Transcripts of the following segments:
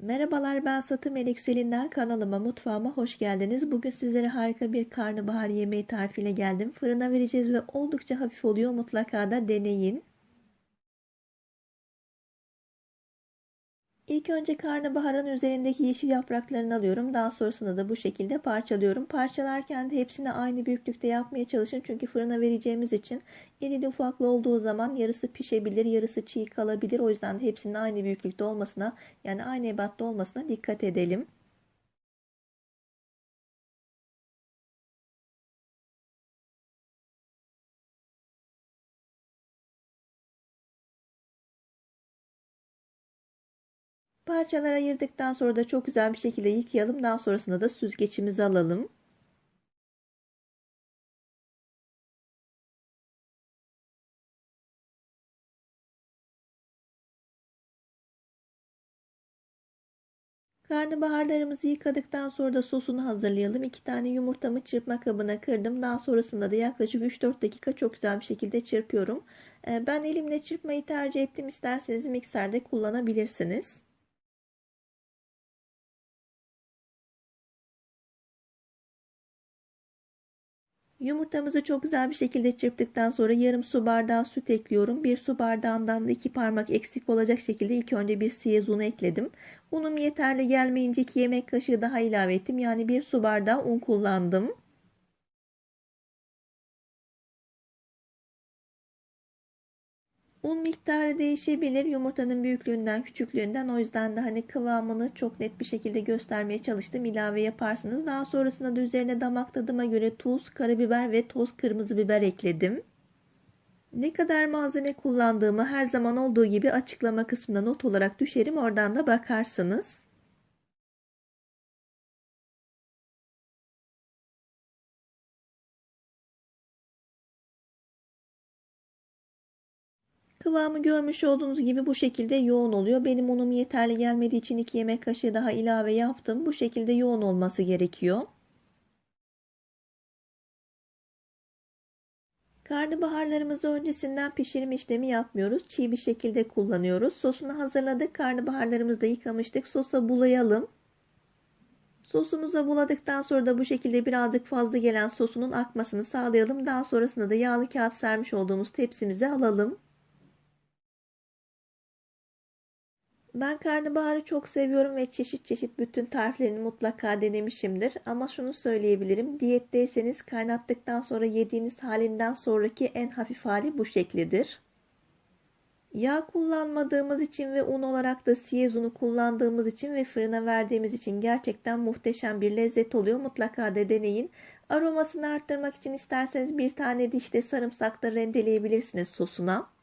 Merhabalar ben Satım Yükselinden kanalıma mutfağıma hoş geldiniz. Bugün sizlere harika bir karnabahar yemeği tarifiyle geldim. Fırına vereceğiz ve oldukça hafif oluyor mutlaka da deneyin. İlk önce karnabaharın üzerindeki yeşil yapraklarını alıyorum. Daha sonrasında da bu şekilde parçalıyorum. Parçalarken de hepsini aynı büyüklükte yapmaya çalışın. Çünkü fırına vereceğimiz için irili ufaklı olduğu zaman yarısı pişebilir, yarısı çiğ kalabilir. O yüzden de hepsinin aynı büyüklükte olmasına yani aynı ebatta olmasına dikkat edelim. Parçalara ayırdıktan sonra da çok güzel bir şekilde yıkayalım. Daha sonrasında da süzgeçimizi alalım. Karnabaharlarımızı yıkadıktan sonra da sosunu hazırlayalım. 2 tane yumurtamı çırpma kabına kırdım. Daha sonrasında da yaklaşık 3-4 dakika çok güzel bir şekilde çırpıyorum. Ee, ben elimle çırpmayı tercih ettim. İsterseniz mikserde kullanabilirsiniz. Yumurtamızı çok güzel bir şekilde çırptıktan sonra yarım su bardağı süt ekliyorum. Bir su bardağından da iki parmak eksik olacak şekilde ilk önce bir siyez unu ekledim. Unum yeterli gelmeyince iki yemek kaşığı daha ilave ettim. Yani bir su bardağı un kullandım. Un miktarı değişebilir yumurtanın büyüklüğünden küçüklüğünden o yüzden de hani kıvamını çok net bir şekilde göstermeye çalıştım ilave yaparsınız. Daha sonrasında da üzerine damak tadıma göre tuz, karabiber ve toz kırmızı biber ekledim. Ne kadar malzeme kullandığımı her zaman olduğu gibi açıklama kısmına not olarak düşerim oradan da bakarsınız. Kıvamı görmüş olduğunuz gibi bu şekilde yoğun oluyor. Benim unum yeterli gelmediği için 2 yemek kaşığı daha ilave yaptım. Bu şekilde yoğun olması gerekiyor. Karnabaharlarımızı öncesinden pişirme işlemi yapmıyoruz. Çiğ bir şekilde kullanıyoruz. Sosunu hazırladık. Karnabaharlarımızı da yıkamıştık. Sosa bulayalım. Sosumuza buladıktan sonra da bu şekilde birazcık fazla gelen sosunun akmasını sağlayalım. Daha sonrasında da yağlı kağıt sermiş olduğumuz tepsimize alalım. Ben karnabaharı çok seviyorum ve çeşit çeşit bütün tariflerini mutlaka denemişimdir. Ama şunu söyleyebilirim. Diyetteyseniz kaynattıktan sonra yediğiniz halinden sonraki en hafif hali bu şeklidir. Yağ kullanmadığımız için ve un olarak da siyez unu kullandığımız için ve fırına verdiğimiz için gerçekten muhteşem bir lezzet oluyor. Mutlaka da deneyin. Aromasını arttırmak için isterseniz bir tane dişte sarımsak da rendeleyebilirsiniz sosuna.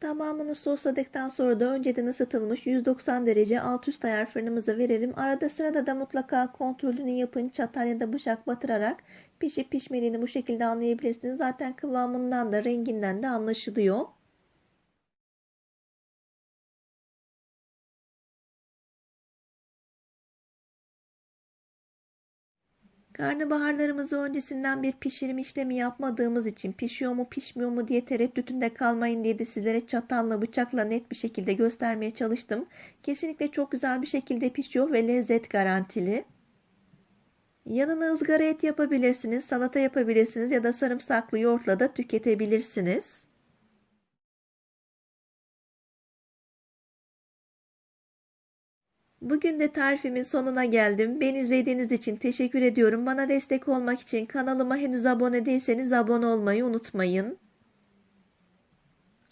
Tamamını sosladıktan sonra da önceden ısıtılmış 190 derece alt üst ayar fırınımıza verelim. Arada sırada da mutlaka kontrolünü yapın. Çatal ya da bıçak batırarak pişip pişmediğini bu şekilde anlayabilirsiniz. Zaten kıvamından da renginden de anlaşılıyor. Karnabaharlarımızı öncesinden bir pişirim işlemi yapmadığımız için pişiyor mu pişmiyor mu diye tereddütünde kalmayın diye de sizlere çatalla bıçakla net bir şekilde göstermeye çalıştım. Kesinlikle çok güzel bir şekilde pişiyor ve lezzet garantili. Yanına ızgara et yapabilirsiniz, salata yapabilirsiniz ya da sarımsaklı yoğurtla da tüketebilirsiniz. Bugün de tarifimin sonuna geldim. Beni izlediğiniz için teşekkür ediyorum. Bana destek olmak için kanalıma henüz abone değilseniz abone olmayı unutmayın.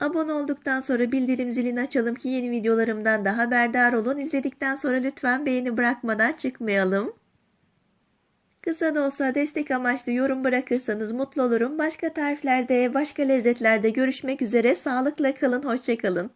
Abone olduktan sonra bildirim zilini açalım ki yeni videolarımdan da haberdar olun. İzledikten sonra lütfen beğeni bırakmadan çıkmayalım. Kısa da olsa destek amaçlı yorum bırakırsanız mutlu olurum. Başka tariflerde, başka lezzetlerde görüşmek üzere. Sağlıkla kalın, hoşçakalın.